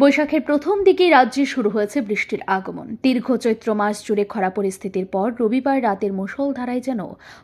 বৈশাখের প্রথম দিকেই রাজ্যে শুরু হয়েছে বৃষ্টির আগমন। দীর্ঘ চৈত্র মাস জুড়ে খরা পরিস্থিতির পর রবিবার রাতের মুষলধারায় যেন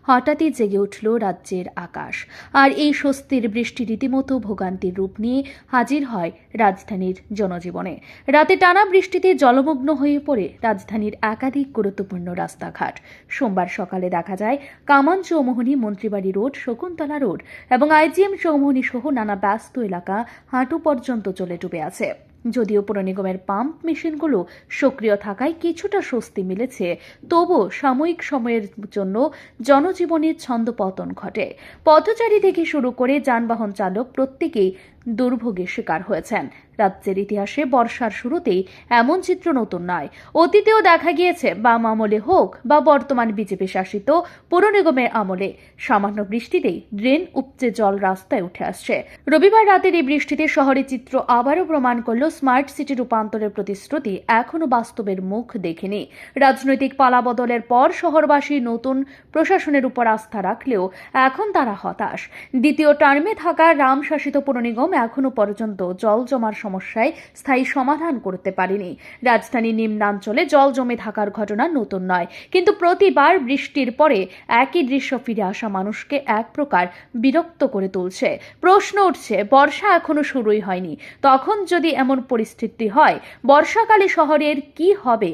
হঠাৎই জেগে উঠল রাজ্যের আকাশ। আর এই স্বস্তির বৃষ্টি রীতিমতো ভোগান্তির রূপ নিয়ে হাজির হয় রাজধানীর জনজীবনে। রাতে টানা বৃষ্টিতে জলমগ্ন হয়ে পড়ে রাজধানীর একাধিক গুরুত্বপূর্ণ রাস্তাঘাট। সোমবার সকালে দেখা যায়, কামান চৌমোহনী মন্ত্রীবাড়ি রোড, শকুন্তলা রোড এবং আইজিএম চৌমোহনী সহ নানা ব্যস্ত এলাকা হাঁটু পর্যন্ত চলে ডুবে আছে। যদিও পুর নিগমের পাম্প মেশিনগুলো সক্রিয় থাকায় কিছুটা স্বস্তি মিলেছে তবু সাময়িক সময়ের জন্য জনজীবনের ছন্দপতন ঘটে। পথচারী থেকে শুরু করে যানবাহন চালক প্রত্যেকেই দুর্ভোগের শিকার হয়েছেন। রাজ্যের ইতিহাসে বর্ষার শুরুতেই এমন চিত্র নতুন নয়। অতীতেও দেখা গিয়েছে, বাম আমলে হোক বা বর্তমান বিজেপি শাসিত পুর নিগমের আমলে সামান্য বৃষ্টিতেই ড্রেন উপচে জল রাস্তায় উঠে আসছে। রবিবার রাতের এই বৃষ্টিতে শহরের চিত্র আবারও প্রমাণ করল স্মার্ট সিটি রূপান্তরের প্রতিশ্রুতি এখনও বাস্তবের মুখ দেখেনি। রাজনৈতিক পালাবদলের পর শহরবাসী নতুন প্রশাসনের উপর আস্থা রাখলেও এখন তারা হতাশ। দ্বিতীয় টার্মে থাকা রাম শাসিত পুর নিগম এখনও পর্যন্ত জল জমার সমস্যায় স্থায়ী সমাধান করতে পারেনি। রাজধানীর নিম্নাঞ্চলে জল জমে থাকার ঘটনা নতুন নয়। কিন্তু প্রতিবার বৃষ্টির পরে একই দৃশ্য ফিরে আসা মানুষকে এক প্রকার বিরক্ত করে তুলছে। প্রশ্ন উঠছে, বর্ষা এখনও শুরুই হয়নি। তখন যদি এমন পরিস্থিতি হয়, বর্ষাকালে শহরের কি হবে?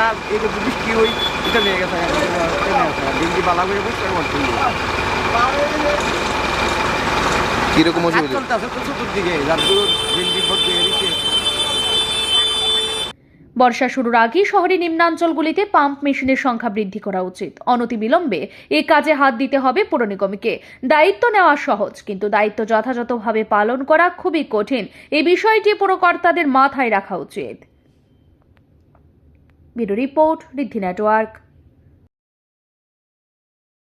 না বৃষ্টি হই, এটা নিয়ে গেছে। বালা করে গেছে। বর্ষা শুরুর আগেই শহরের নিম্নাঞ্চলগুলিতে পাম্প মেশিনের সংখ্যা বৃদ্ধি করা উচিত। অনতিবিলম্বে এ কাজে হাত দিতে হবে পুর নিগমকে। দায়িত্ব নেওয়া সহজ কিন্তু দায়িত্ব যথাযথভাবে পালন করা খুবই কঠিন। এই বিষয়টি পুরকর্তাদের মাথায় রাখা উচিত। Bureau report Riddhi network.